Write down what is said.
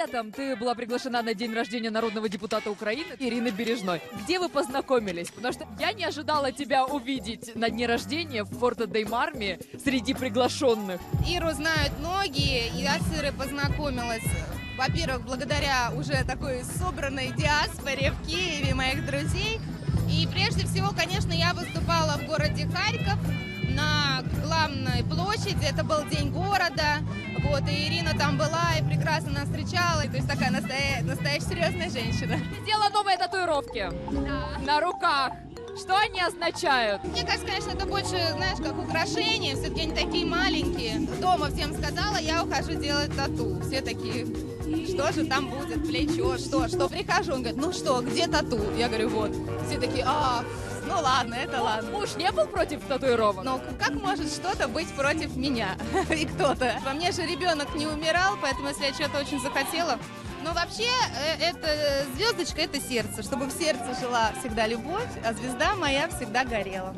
летом ты была приглашена на день рождения народного депутата Украины Ирины Бережной. Где вы познакомились? Потому что я не ожидала тебя увидеть на дне рождения в Форто Деймарме среди приглашенных. Иру знают многие, и я с Ирой познакомилась, во-первых, благодаря уже такой собранной диаспоре в Киеве моих друзей. И прежде всего, конечно, я выступала в городе Харьков на главной площади, это был день города, вот, и Ирина там была и прекрасно нас встречала, то есть такая настоя- настоящая серьезная женщина. Сделала новые татуировки на руках. Что они означают? Мне кажется, конечно, это больше, знаешь, как украшение, все-таки они такие маленькие. Дома всем сказала, я ухожу делать тату. Все такие, что же там будет, плечо, что, что. Прихожу, он говорит, ну что, где тату? Я говорю, вот. Все такие, а, ну ладно, это ладно. Муж не был против татуировок? Но как может что-то быть против меня и кто-то? Во мне же ребенок не умирал, поэтому если я что-то очень захотела, но вообще, э, это звездочка, это сердце. Чтобы в сердце жила всегда любовь, а звезда моя всегда горела.